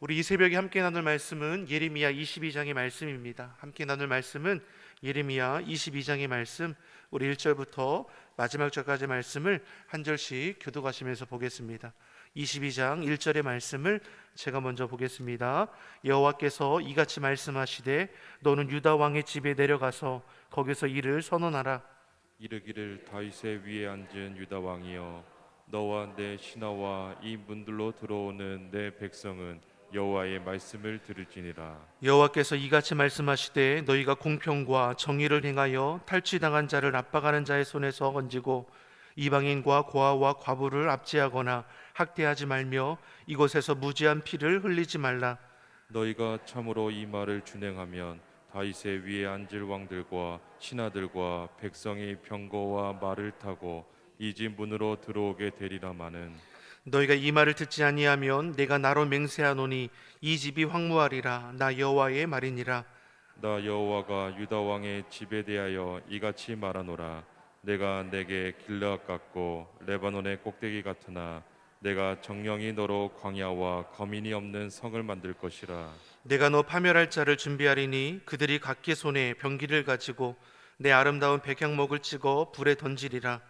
우리 이 새벽에 함께 나눌 말씀은 예레미야 22장의 말씀입니다. 함께 나눌 말씀은 예레미야 22장의 말씀 우리 1절부터 마지막 절까지 말씀을 한 절씩 교도가시면서 보겠습니다. 22장 1절의 말씀을 제가 먼저 보겠습니다. 여호와께서 이같이 말씀하시되 너는 유다 왕의 집에 내려가서 거기서 이를 선언하라. 이르기를 다윗의 위에 앉은 유다 왕이여 너와 내 신하와 이 문들로 들어오는 내 백성은 여호와의 말씀을 들을지니라. 여호와께서 이같이 말씀하시되 너희가 공평과 정의를 행하여 탈취당한 자를 압박하는 자의 손에서 건지고 이방인과 고아와 과부를 압제하거나 학대하지 말며 이곳에서 무지한 피를 흘리지 말라. 너희가 참으로 이 말을 준행하면 다윗의 위에 앉을 왕들과 신하들과 백성이 병거와 말을 타고 이 집 문으로 들어오게 되리라마는 너희가 이 말을 듣지 아니하면 내가 나로 맹세하노니 이 집이 황무하리라. 나 여호와의 말이니라. 나 여호와가 유다 왕의 집에 대하여 이같이 말하노라. 내가 내게 길르앗 같고 레바논의 꼭대기 같으나 내가 정령이 너로 광야와 거민이 없는 성을 만들 것이라. 내가 너 파멸할 자를 준비하리니 그들이 각기 손에 병기를 가지고 내 아름다운 백향목을 찍어 불에 던지리라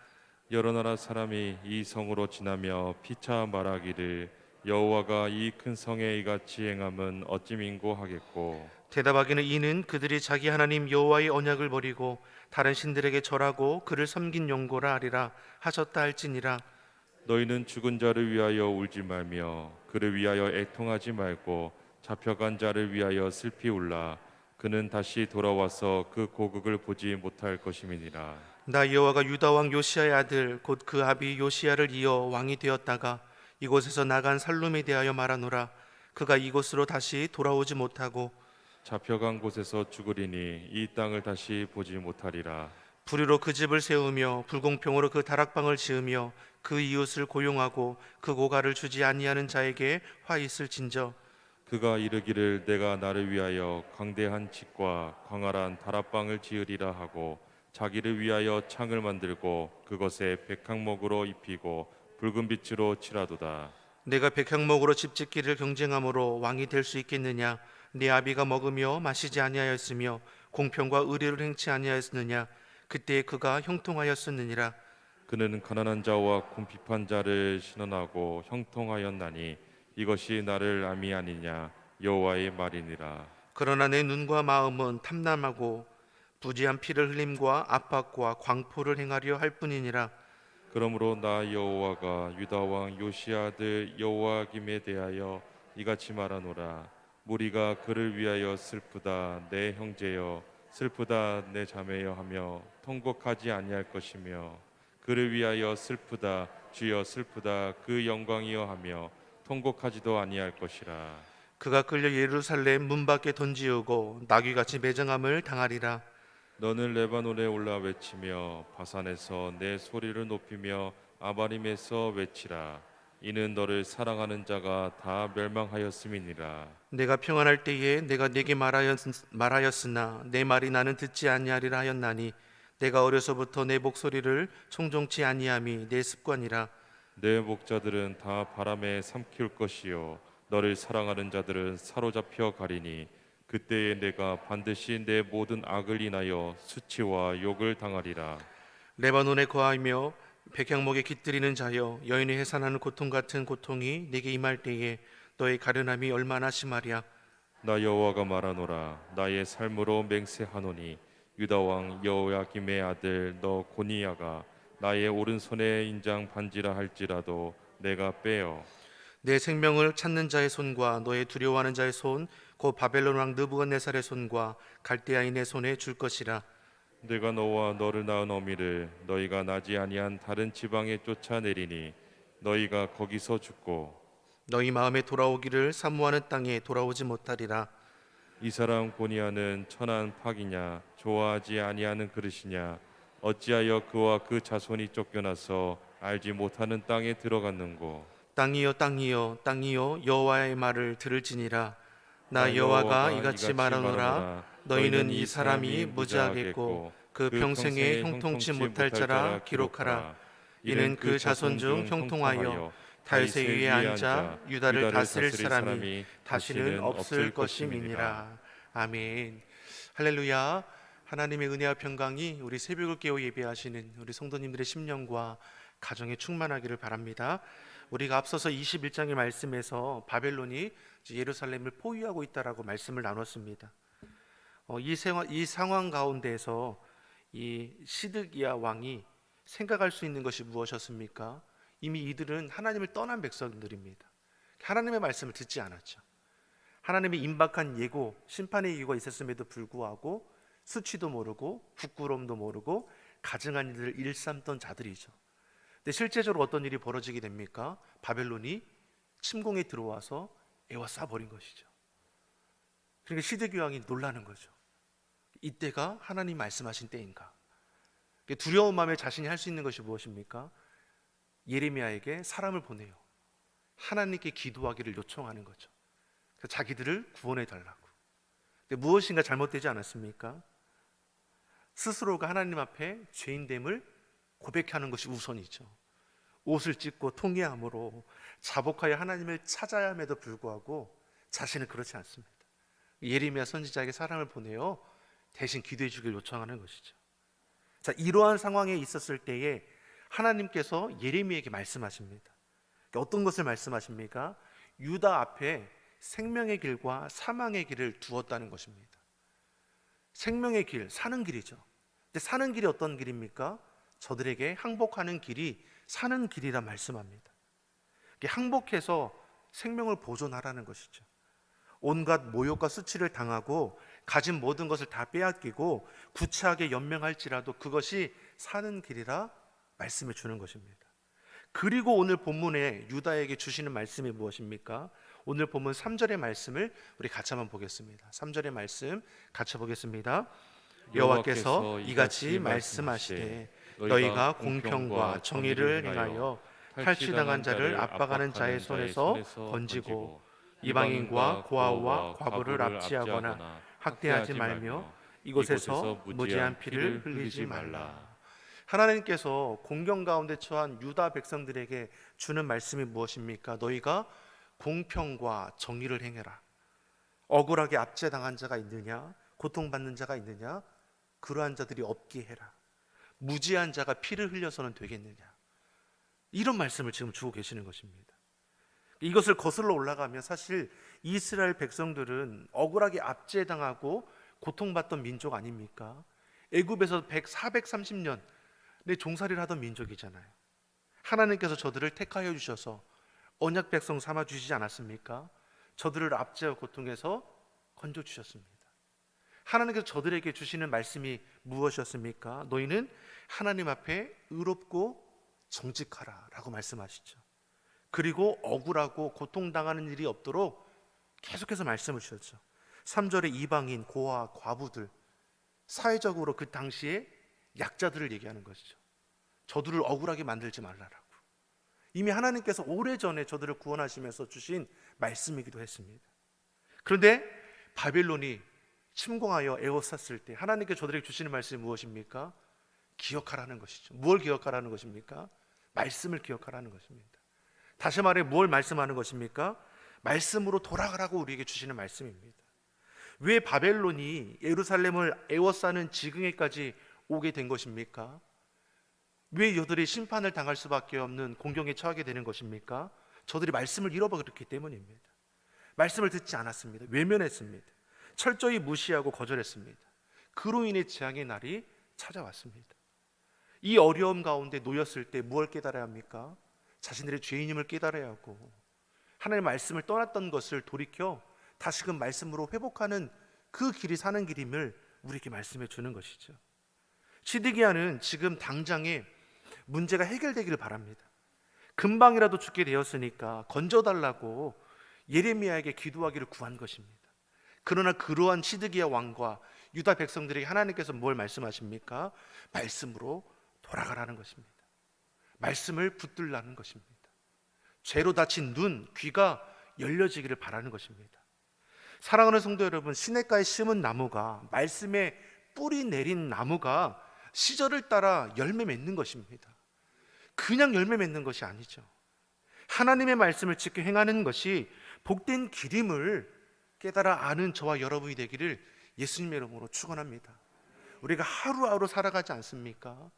여러 나라 사람이 이 성으로 지나며 피차 말하기를 여호와가 이 큰 성에 이같이 행함은 어찌 민고하겠고? 대답하기는 이는 그들이 자기 하나님 여호와의 언약을 버리고 다른 신들에게 절하고 그를 섬긴 용고라 하리라 하셨다 할지니라. 너희는 죽은 자를 위하여 울지 말며 그를 위하여 애통하지 말고 잡혀간 자를 위하여 슬피 울라. 그는 다시 돌아와서 그 고국을 보지 못할 것임이니라 나 여호와가 유다 왕 요시아의 아들 곧 그 아비 요시아를 이어 왕이 되었다가 이곳에서 나간 살룸에 대하여 말하노라. 그가 이곳으로 다시 돌아오지 못하고 잡혀간 곳에서 죽으리니 이 땅을 다시 보지 못하리라. 불의로 그 집을 세우며 불공평으로 그 다락방을 지으며 그 이웃을 고용하고 그 고가를 주지 아니하는 자에게 화 있을진저 그가 이르기를 내가 나를 위하여 강대한 집과 광활한 다락방을 지으리라 하고 자기를 위하여 창을 만들고 그것에 백항목으로 입히고 붉은 빛으로 칠하도다. 내가 백향목으로 집 짓기를 경쟁함으로 왕이 될 수 있겠느냐? 네 아비가 먹으며 마시지 아니하였으며 공평과 의리를 행치 아니하였느냐? 그때 그가 형통하였었느니라. 그는 가난한 자와 궁핍한 자를 신원하고 형통하였나니 이것이 나를 암이 아니냐? 여호와의 말이니라. 그러나 내 눈과 마음은 탐남하고 부지한 피를 흘림과 압박과 광포를 행하려 할 뿐이니라. 그러므로 나 여호와가 유다 왕 요시아 아들 여호와김에 대하여 이같이 말하노라. 무리가 그를 위하여 슬프다 내 형제여. 슬프다 내 자매여 하며 통곡하지 아니할 것이며 그를 위하여 슬프다 주여 슬프다 그 영광이여 하며 통곡하지도 아니할 것이라. 그가 끌려 예루살렘 문 밖에 던지우고 나귀같이 매정함을 당하리라 너는 레바논에 올라 외치며 바산에서 내 소리를 높이며 아바림에서 외치라. 이는 너를 사랑하는 자가 다 멸망하였음이니라. 내가 평안할 때에 내가 네게 말하였, 말하였 으나 내 말이 나는 듣지 아니하리라 하였나니 내가 어려서부터 내 목소리를 총종치 아니함이 내 습관이라. 내 목자들은 다 바람에 삼킬 것이요. 너를 사랑하는 자들은 사로잡혀 가리니 그때에 내가 반드시 내 모든 악을 인하여 수치와 욕을 당하리라. 레바논에 거하며 백향목에 깃들이는 자여 여인의 해산하는 고통 같은 고통이 내게 임할 때에 너의 가련함이 얼마나 심하랴. 나 여호와가 말하노라. 나의 삶으로 맹세하노니 유다 왕 여호야김의 아들 너 고니야가 나의 오른손에 인장 반지라 할지라도 내가 빼어. 내 생명을 찾는 자의 손과 너의 두려워하는 자의 손 곧 바벨론 왕 느부갓네살의 손과 갈대아인의 손에 줄 것이라. 내가 너와 너를 낳은 어미를 너희가 나지 아니한 다른 지방에 쫓아내리니 너희가 거기서 죽고 너희 마음에 돌아오기를 사모하는 땅에 돌아오지 못하리라. 이 사람 고니야는 천한 팍이냐 좋아하지 아니하는 그릇이냐 어찌하여 그와 그 자손이 쫓겨나서 알지 못하는 땅에 들어갔는고? 땅이여 땅이여 땅이여 여호와의 말을 들을지니라 나 여호와가 이같이 말하노라 너희는 이 사람이 무지하겠고 그 평생에 형통치 못할 자라 기록하라 이는 그 자손 중 형통하여 다윗의 위에 앉아 유다를 다스릴 사람이 다시는 없을 것임이니라. 아멘. 할렐루야. 하나님의 은혜와 평강이 우리 새벽을 깨워 예배하시는 우리 성도님들의 심령과 가정에 충만하기를 바랍니다. 우리가 앞서서 21장의 말씀에서 바벨론이 예루살렘을 포위하고 있다라고 말씀을 나눴습니다. 어, 이, 생활, 이 상황 가운데에서 이 시드기야 왕이 생각할 수 있는 것이 무엇이었습니까? 이미 이들은 하나님을 떠난 백성들입니다. 하나님의 말씀을 듣지 않았죠. 하나님의 임박한 예고, 심판의 예고가 있었음에도 불구하고 수치도 모르고 부끄러움도 모르고 가증한 일을 일삼던 자들이죠. 근데 실제적으로 어떤 일이 벌어지게 됩니까? 바벨론이 침공에 들어와서 에워싸 버린 것이죠. 그러니까 시드기 왕이 놀라는 거죠. 이때가 하나님 말씀하신 때인가? 두려운 마음에 자신이 할 수 있는 것이 무엇입니까? 예레미야에게 사람을 보내요. 하나님께 기도하기를 요청하는 거죠. 자기들을 구원해 달라고. 근데 무엇인가 잘못되지 않았습니까? 스스로가 하나님 앞에 죄인됨을 고백하는 것이 우선이죠. 옷을 찢고 통회함으로 자복하여 하나님을 찾아야 함에도 불구하고 자신은 그렇지 않습니다. 예레미야 선지자에게 사람을 보내어 대신 기도해 주길 요청하는 것이죠. 자, 이러한 상황에 있었을 때에 하나님께서 예레미야에게 말씀하십니다. 어떤 것을 말씀하십니까? 유다 앞에 생명의 길과 사망의 길을 두었다는 것입니다. 생명의 길, 사는 길이죠. 근데 사는 길이 어떤 길입니까? 저들에게 항복하는 길이 사는 길이라 말씀합니다. 항복해서 생명을 보존하라는 것이죠. 온갖 모욕과 수치를 당하고 가진 모든 것을 다 빼앗기고 구차하게 연명할지라도 그것이 사는 길이라 말씀해 주는 것입니다. 그리고 오늘 본문에 유다에게 주시는 말씀이 무엇입니까? 오늘 본문 3절의 말씀을 우리 같이 한번 보겠습니다. 3절의 말씀 같이 보겠습니다. 여호와께서 이같이 말씀하시되 너희가 공평과 정의를 행하여 탈취당한 자를 압박하는 자의 손에서 건지고 이방인과 고아와 과부를 압지하거나 학대하지 말며 이곳에서 무지한 피를 흘리지 말라. 하나님께서 공경 가운데 처한 유다 백성들에게 주는 말씀이 무엇입니까? 너희가 공평과 정의를 행해라. 억울하게 압제당한 자가 있느냐? 고통받는 자가 있느냐? 그러한 자들이 없게 해라. 무지한 자가 피를 흘려서는 되겠느냐? 이런 말씀을 지금 주고 계시는 것입니다. 이것을 거슬러 올라가면 사실 이스라엘 백성들은 억울하게 압제당하고 고통받던 민족 아닙니까? 애굽에서 100, 430년 내 종살이를 하던 민족이잖아요. 하나님께서 저들을 택하여 주셔서 언약 백성 삼아 주시지 않았습니까? 저들을 압제와 고통에서 건져 주셨습니다. 하나님께서 저들에게 주시는 말씀이 무엇이었습니까? 너희는 하나님 앞에 의롭고 정직하라 라고 말씀하시죠. 그리고 억울하고 고통당하는 일이 없도록 계속해서 말씀을 주셨죠. 3절에 이방인, 고아, 과부들 사회적으로 그 당시에 약자들을 얘기하는 것이죠. 저들을 억울하게 만들지 말라라고. 이미 하나님께서 오래전에 저들을 구원하시면서 주신 말씀이기도 했습니다. 그런데 바벨론이 침공하여 에워쌌을 때 하나님께 저들에게 주시는 말씀이 무엇입니까? 기억하라는 것이죠. 뭘 기억하라는 것입니까? 말씀을 기억하라는 것입니다. 다시 말해 뭘 말씀하는 것입니까? 말씀으로 돌아가라고 우리에게 주시는 말씀입니다. 왜 바벨론이 예루살렘을 에워싸는 지경에까지 오게 된 것입니까? 왜 저들이 심판을 당할 수밖에 없는 공경에 처하게 되는 것입니까? 저들이 말씀을 잃어버렸기 때문입니다. 말씀을 듣지 않았습니다. 외면했습니다. 철저히 무시하고 거절했습니다. 그로 인해 재앙의 날이 찾아왔습니다. 이 어려움 가운데 놓였을 때 무엇을 깨달아야 합니까? 자신들의 죄인임을 깨달아야 하고 하나님의 말씀을 떠났던 것을 돌이켜 다시금 말씀으로 회복하는 그 길이 사는 길임을 우리에게 말씀해 주는 것이죠. 시드기야는 지금 당장에 문제가 해결되기를 바랍니다. 금방이라도 죽게 되었으니까 건져달라고 예레미야에게 기도하기를 구한 것입니다. 그러나 그러한 시드기야 왕과 유다 백성들에게 하나님께서 뭘 말씀하십니까? 말씀으로 돌아가라는 것입니다. 말씀을 붙들라는 것입니다. 죄로 다친 눈, 귀가 열려지기를 바라는 것입니다. 사랑하는 성도 여러분, 시냇가에 심은 나무가 말씀에 뿌리 내린 나무가 시절을 따라 열매 맺는 것입니다. 그냥 열매 맺는 것이 아니죠. 하나님의 말씀을 지켜 행하는 것이 복된 길임을 깨달아 아는 저와 여러분이 되기를 예수님의 이름으로 축원합니다. 우리가 하루하루 살아가지 않습니까?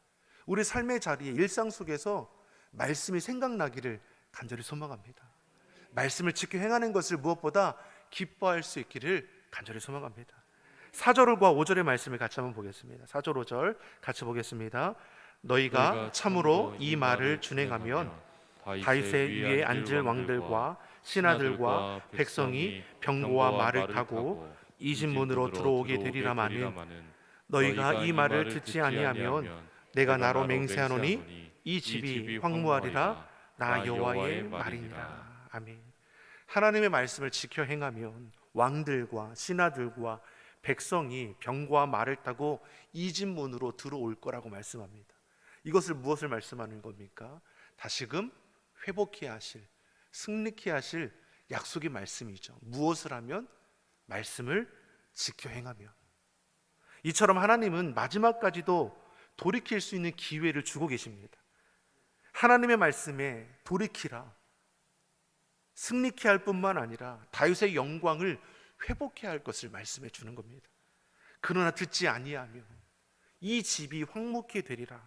우리 삶의 자리에 일상 속에서 말씀이 생각나기를 간절히 소망합니다. 말씀을 지켜 행하는 것을 무엇보다 기뻐할 수 있기를 간절히 소망합니다. 4절과 5절의 말씀을 같이 한번 보겠습니다. 4절 5절 같이 보겠습니다. 너희가 참으로 이 말을 준행하면 다윗의 위에 앉을 왕들과 신하들과 백성이 병고와 말을 타고 이 집문으로 들어오게 되리라마는 너희가 이 말을 듣지 아니하면 내가 나로 맹세하노니 이 집이 황무하리라 나 여호와의 말이니라 아멘. 하나님의 말씀을 지켜 행하면 왕들과 신하들과 백성이 병과 말을 타고 이 집 문으로 들어올 거라고 말씀합니다. 이것을 무엇을 말씀하는 겁니까? 다시금 회복케 하실, 승리케 하실 약속의 말씀이죠. 무엇을 하면 말씀을 지켜 행하면 이처럼 하나님은 마지막까지도 돌이킬 수 있는 기회를 주고 계십니다. 하나님의 말씀에 돌이키라. 승리케 할 뿐만 아니라 다윗의 영광을 회복해야 할 것을 말씀해 주는 겁니다. 그러나 듣지 아니하면 이 집이 황무케 되리라.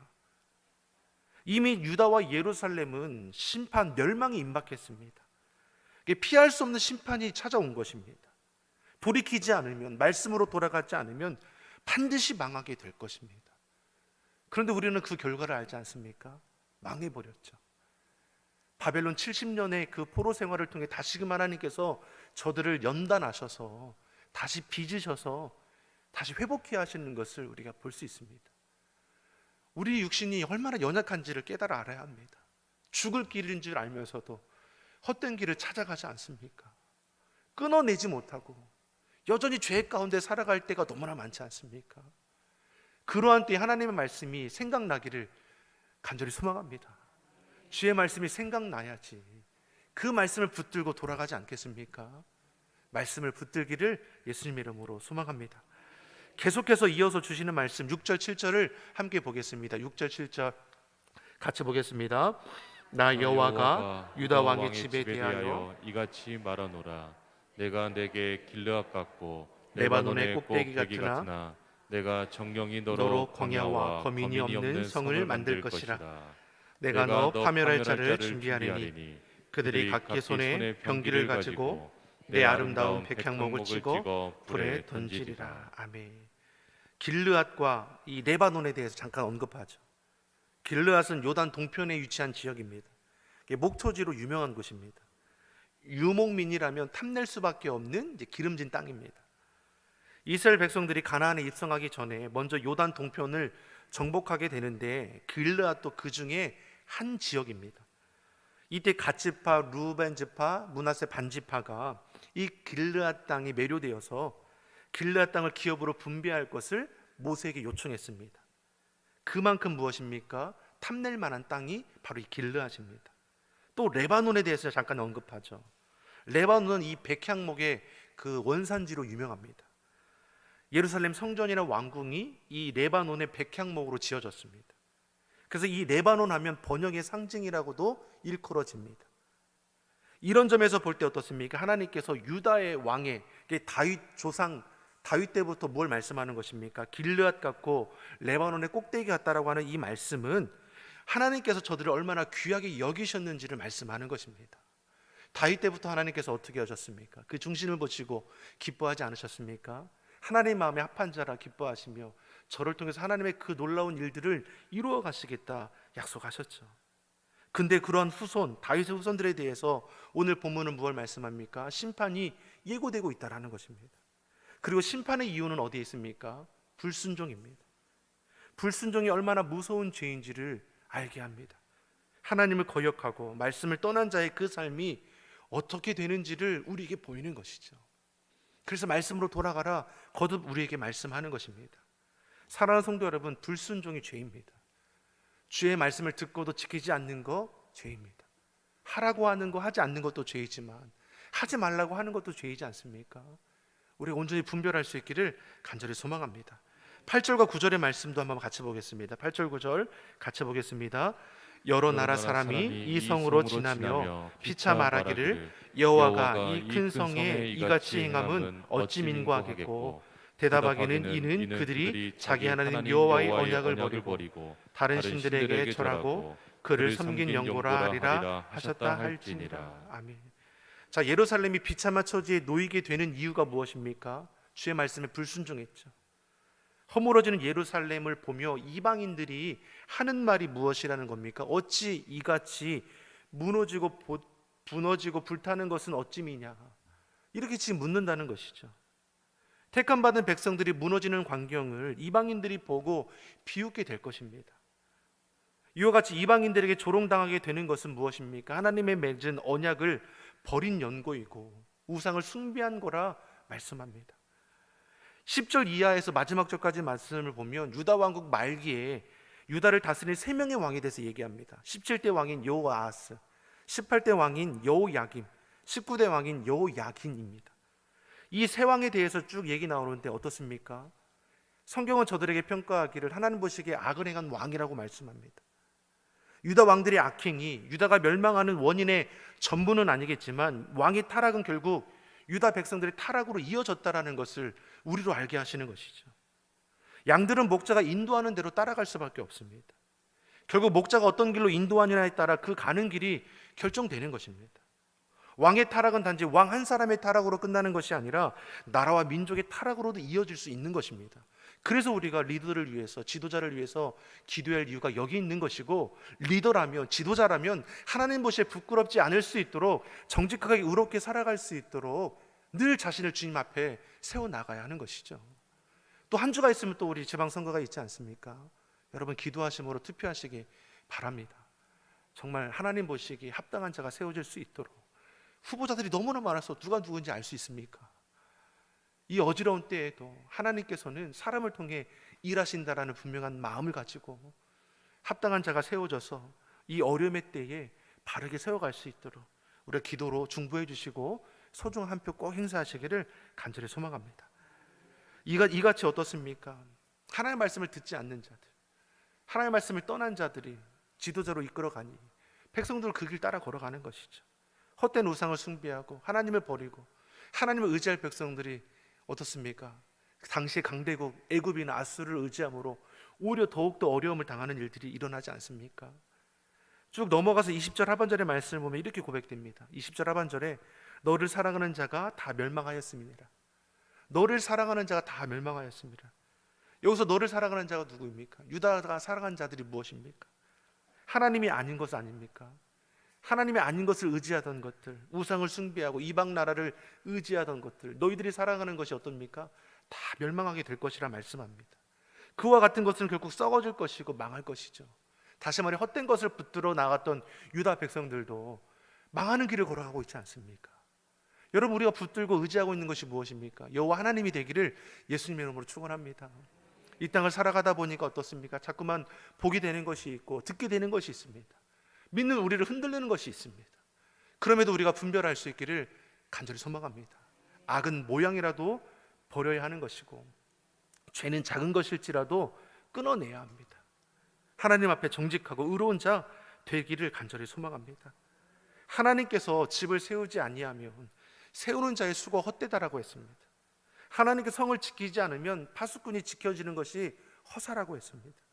이미 유다와 예루살렘은 심판 멸망이 임박했습니다. 피할 수 없는 심판이 찾아온 것입니다. 돌이키지 않으면 말씀으로 돌아가지 않으면 반드시 망하게 될 것입니다. 그런데 우리는 그 결과를 알지 않습니까? 망해 버렸죠. 바벨론 70년의 그 포로 생활을 통해 다시금 하나님께서 저들을 연단하셔서 다시 빚으셔서 다시 회복해 하시는 것을 우리가 볼 수 있습니다. 우리 육신이 얼마나 연약한지를 깨달아 알아야 합니다. 죽을 길인 줄 알면서도 헛된 길을 찾아가지 않습니까? 끊어내지 못하고 여전히 죄 가운데 살아갈 때가 너무나 많지 않습니까? 그러한 때 하나님의 말씀이 생각나기를 간절히 소망합니다. 주의 말씀이 생각나야지 그 말씀을 붙들고 돌아가지 않겠습니까? 말씀을 붙들기를 예수님 이름으로 소망합니다. 계속해서 이어서 주시는 말씀 6절 7절을 함께 보겠습니다. 6절 7절 같이 보겠습니다. 나 여호와가 유다 왕의 집에 대하여 이같이 말하노라 내가 내게 길르앗 같고 레바논의 꼭대기 같으나 내가 정령이 너로 광야와 거민이 없는 성을 만들 것이라. 내가 너 파멸할 자를 준비하리니 그들이 각기 손에 병기를 가지고 내 아름다운 백향목을 치고 불에 던지리라. 아멘. 길르앗과 이 레바논에 대해서 잠깐 언급하죠. 길르앗은 요단 동편에 위치한 지역입니다. 목토지로 유명한 곳입니다. 유목민이라면 탐낼 수밖에 없는 기름진 땅입니다. 이스라엘 백성들이 가나안에 입성하기 전에 먼저 요단 동편을 정복하게 되는데 길르앗도 그 중에 한 지역입니다. 이때 갓지파, 루벤지파, 문하세 반지파가 이 길르앗 땅에 매료되어서 길르앗 땅을 기업으로 분배할 것을 모세에게 요청했습니다. 그만큼 무엇입니까? 탐낼 만한 땅이 바로 이 길르앗입니다. 또 레바논에 대해서 잠깐 언급하죠. 레바논은 이 백향목의 그 원산지로 유명합니다. 예루살렘 성전이나 왕궁이 이 레바논의 백향목으로 지어졌습니다. 그래서 이 레바논 하면 번영의 상징이라고도 일컬어집니다. 이런 점에서 볼 때 어떻습니까? 하나님께서 유다의 왕의 이게 다윗 조상 다윗 때부터 뭘 말씀하는 것입니까? 길르앗 같고 레바논의 꼭대기 같다라고 하는 이 말씀은 하나님께서 저들을 얼마나 귀하게 여기셨는지를 말씀하는 것입니다. 다윗 때부터 하나님께서 어떻게 하셨습니까? 그 중심을 보시고 기뻐하지 않으셨습니까? 하나님 마음에 합한 자라 기뻐하시며 저를 통해서 하나님의 그 놀라운 일들을 이루어 가시겠다 약속하셨죠. 근데 그러한 후손, 다윗의 후손들에 대해서 오늘 본문은 무엇을 말씀합니까? 심판이 예고되고 있다라는 것입니다. 그리고 심판의 이유는 어디에 있습니까? 불순종입니다. 불순종이 얼마나 무서운 죄인지를 알게 합니다. 하나님을 거역하고 말씀을 떠난 자의 그 삶이 어떻게 되는지를 우리에게 보이는 것이죠. 그래서 말씀으로 돌아가라 거듭 우리에게 말씀하는 것입니다. 사랑하는 성도 여러분, 불순종이 죄입니다. 주의 말씀을 듣고도 지키지 않는 거 죄입니다. 하라고 하는 거 하지 않는 것도 죄이지만 하지 말라고 하는 것도 죄이지 않습니까? 우리 온전히 분별할 수 있기를 간절히 소망합니다. 8절과 9절의 말씀도 한번 같이 보겠습니다. 8절 9절 같이 보겠습니다. 여러 나라 사람이 이 성으로 지나며 피차 말하기를 여호와가 이 큰 성에 이같이 행함은 어찌 민고하겠고 대답하기는 이는 그들이 자기 하나님 여호와의 언약을 버리고 다른 신들에게 절하고 그를 섬긴 영고라 하리라 하셨다 할지니라 아멘. 자 예루살렘이 비참한 처지에 놓이게 되는 이유가 무엇입니까? 주의 말씀에 불순종했죠. 허물어지는 예루살렘을 보며 이방인들이 하는 말이 무엇이라는 겁니까? 어찌 이같이 무너지고 보- 무너지고 불타는 것은 어찌미냐? 이렇게 지금 묻는다는 것이죠. 택함 받은 백성들이 무너지는 광경을 이방인들이 보고 비웃게 될 것입니다. 이와 같이 이방인들에게 조롱당하게 되는 것은 무엇입니까? 하나님의 맺은 언약을 버린 연고이고 우상을 숭배한 거라 말씀합니다. 10절 이하에서 마지막 절까지 말씀을 보면 유다 왕국 말기에 유다를 다스린 세 명의 왕에 대해서 얘기합니다. 17대 왕인 여호아스, 18대 왕인 여호야김, 19대 왕인 여호야긴입니다. 이 세 왕에 대해서 쭉 얘기 나오는데 어떻습니까? 성경은 저들에게 평가하기를 하나님 보시기에 악을 행한 왕이라고 말씀합니다. 유다 왕들의 악행이 유다가 멸망하는 원인의 전부는 아니겠지만 왕의 타락은 결국 유다 백성들의 타락으로 이어졌다라는 것을 우리로 알게 하시는 것이죠. 양들은 목자가 인도하는 대로 따라갈 수밖에 없습니다. 결국 목자가 어떤 길로 인도하느냐에 따라 그 가는 길이 결정되는 것입니다. 왕의 타락은 단지 왕 한 사람의 타락으로 끝나는 것이 아니라 나라와 민족의 타락으로도 이어질 수 있는 것입니다. 그래서 우리가 리더를 위해서 지도자를 위해서 기도할 이유가 여기 있는 것이고 리더라면 지도자라면 하나님 보시에 부끄럽지 않을 수 있도록 정직하게 의롭게 살아갈 수 있도록 늘 자신을 주님 앞에 세워 나가야 하는 것이죠. 또 한 주가 있으면 또 우리 지방 선거가 있지 않습니까? 여러분 기도하심으로 투표하시기 바랍니다. 정말 하나님 보시기 합당한 자가 세워질 수 있도록 후보자들이 너무나 많아서 누가 누군지 알 수 있습니까? 이 어지러운 때에도 하나님께서는 사람을 통해 일하신다라는 분명한 마음을 가지고 합당한 자가 세워져서 이 어려움의 때에 바르게 세워갈 수 있도록 우리가 기도로 중보해 주시고 소중한 한 표 꼭 행사하시기를 간절히 소망합니다. 이가 이같이 어떻습니까? 하나님의 말씀을 듣지 않는 자들, 하나님의 말씀을 떠난 자들이 지도자로 이끌어가니 백성들 그 길 따라 걸어가는 것이죠. 헛된 우상을 숭배하고 하나님을 버리고 하나님을 의지할 백성들이 어떻습니까? 당시 강대국 애굽이나 아수를 의지함으로 오히려 더욱더 어려움을 당하는 일들이 일어나지 않습니까? 쭉 넘어가서 20절 하반절의 말씀을 보면 이렇게 고백됩니다. 20절 하반절에 너를 사랑하는 자가 다 멸망하였습니다. 너를 사랑하는 자가 다 멸망하였습니다. 여기서 너를 사랑하는 자가 누구입니까? 유다가 사랑한 자들이 무엇입니까? 하나님이 아닌 것 아닙니까? 하나님이 아닌 것을 의지하던 것들, 우상을 숭배하고 이방 나라를 의지하던 것들, 너희들이 사랑하는 것이 어떻습니까? 다 멸망하게 될 것이라 말씀합니다. 그와 같은 것은 결국 썩어질 것이고 망할 것이죠. 다시 말해 헛된 것을 붙들어 나갔던 유다 백성들도 망하는 길을 걸어가고 있지 않습니까? 여러분 우리가 붙들고 의지하고 있는 것이 무엇입니까? 여호와 하나님이 되기를 예수님의 이름으로 축원합니다. 이 땅을 살아가다 보니까 어떻습니까? 자꾸만 보게 되는 것이 있고 듣게 되는 것이 있습니다. 믿는 우리를 흔들리는 것이 있습니다. 그럼에도 우리가 분별할 수 있기를 간절히 소망합니다. 악은 모양이라도 버려야 하는 것이고 죄는 작은 것일지라도 끊어내야 합니다. 하나님 앞에 정직하고 의로운 자 되기를 간절히 소망합니다. 하나님께서 집을 세우지 아니하면 세우는 자의 수고 헛되다라고 했습니다. 하나님께 성을 지키지 않으면 파수꾼이 지켜지는 것이 허사라고 했습니다.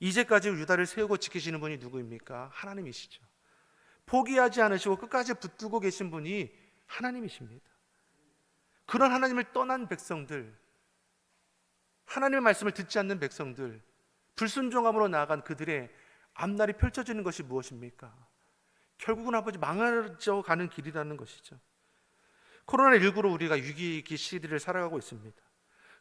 이제까지 유다를 세우고 지키시는 분이 누구입니까? 하나님이시죠. 포기하지 않으시고 끝까지 붙들고 계신 분이 하나님이십니다. 그런 하나님을 떠난 백성들, 하나님의 말씀을 듣지 않는 백성들, 불순종함으로 나아간 그들의 앞날이 펼쳐지는 것이 무엇입니까? 결국은 아버지 망하져 가는 길이라는 것이죠. 코로나19로 우리가 위기 시대를 살아가고 있습니다.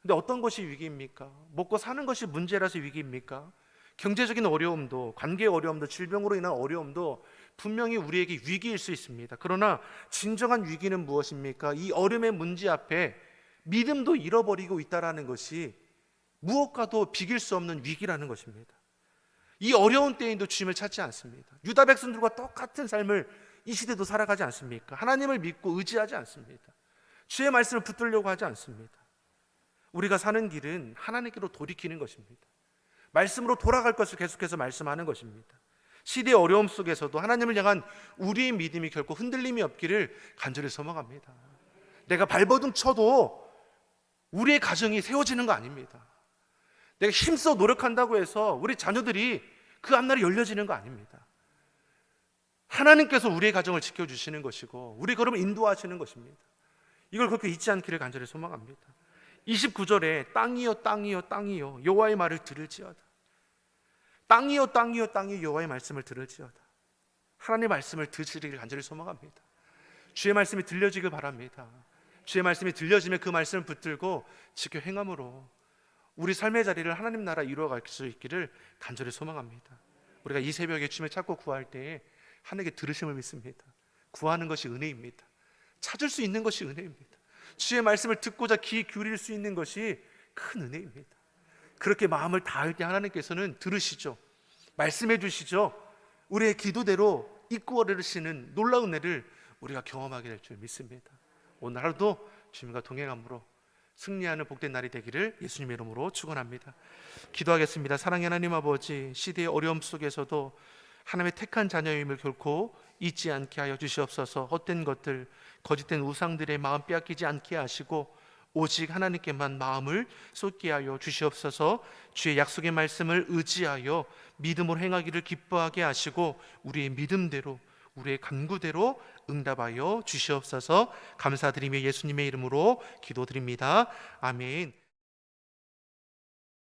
근데 어떤 것이 위기입니까? 먹고 사는 것이 문제라서 위기입니까? 경제적인 어려움도, 관계 어려움도, 질병으로 인한 어려움도 분명히 우리에게 위기일 수 있습니다. 그러나 진정한 위기는 무엇입니까? 이 어려움의 문제 앞에 믿음도 잃어버리고 있다라는 것이 무엇과도 비길 수 없는 위기라는 것입니다. 이 어려운 때에도 주님을 찾지 않습니다. 유다 백성들과 똑같은 삶을 이 시대도 살아가지 않습니까? 하나님을 믿고 의지하지 않습니다. 주의 말씀을 붙들려고 하지 않습니다. 우리가 사는 길은 하나님께로 돌이키는 것입니다. 말씀으로 돌아갈 것을 계속해서 말씀하는 것입니다. 시대의 어려움 속에서도 하나님을 향한 우리의 믿음이 결코 흔들림이 없기를 간절히 소망합니다. 내가 발버둥 쳐도 우리의 가정이 세워지는 거 아닙니다. 내가 힘써 노력한다고 해서 우리 자녀들이 그 앞날이 열려지는 거 아닙니다. 하나님께서 우리의 가정을 지켜주시는 것이고 우리 걸음을 인도하시는 것입니다. 이걸 그렇게 잊지 않기를 간절히 소망합니다. 29절에 땅이여 땅이여 땅이여 여호와의 말을 들을지어다. 땅이여 땅이여 땅이여 여호와의 말씀을 들을지어다. 하나님의 말씀을 들으시기를 간절히 소망합니다. 주의 말씀이 들려지길 바랍니다. 주의 말씀이 들려지면 그 말씀을 붙들고 지켜 행함으로 우리 삶의 자리를 하나님 나라 이루어갈 수 있기를 간절히 소망합니다. 우리가 이 새벽에 주님을 찾고 구할 때에 하나님께 들으심을 믿습니다. 구하는 것이 은혜입니다. 찾을 수 있는 것이 은혜입니다. 주의 말씀을 듣고자 귀 기울일 수 있는 것이 큰 은혜입니다. 그렇게 마음을 다할 때 하나님께서는 들으시죠. 말씀해 주시죠. 우리의 기도대로 이끌어 내리시는 놀라운 은혜를 우리가 경험하게 될 줄 믿습니다. 오늘 하루도 주님과 동행함으로 승리하는 복된 날이 되기를 예수님의 이름으로 축원합니다. 기도하겠습니다. 사랑의 하나님 아버지 시대의 어려움 속에서도 하나님의 택한 자녀임을 결코 잊지 않게 하여 주시옵소서. 헛된 것들, 거짓된 우상들의 마음 빼앗기지 않게 하시고 오직 하나님께만 마음을 쏟게 하여 주시옵소서. 주의 약속의 말씀을 의지하여 믿음으로 행하기를 기뻐하게 하시고 우리의 믿음대로 우리의 간구대로 응답하여 주시옵소서. 감사드리며 예수님의 이름으로 기도드립니다. 아멘.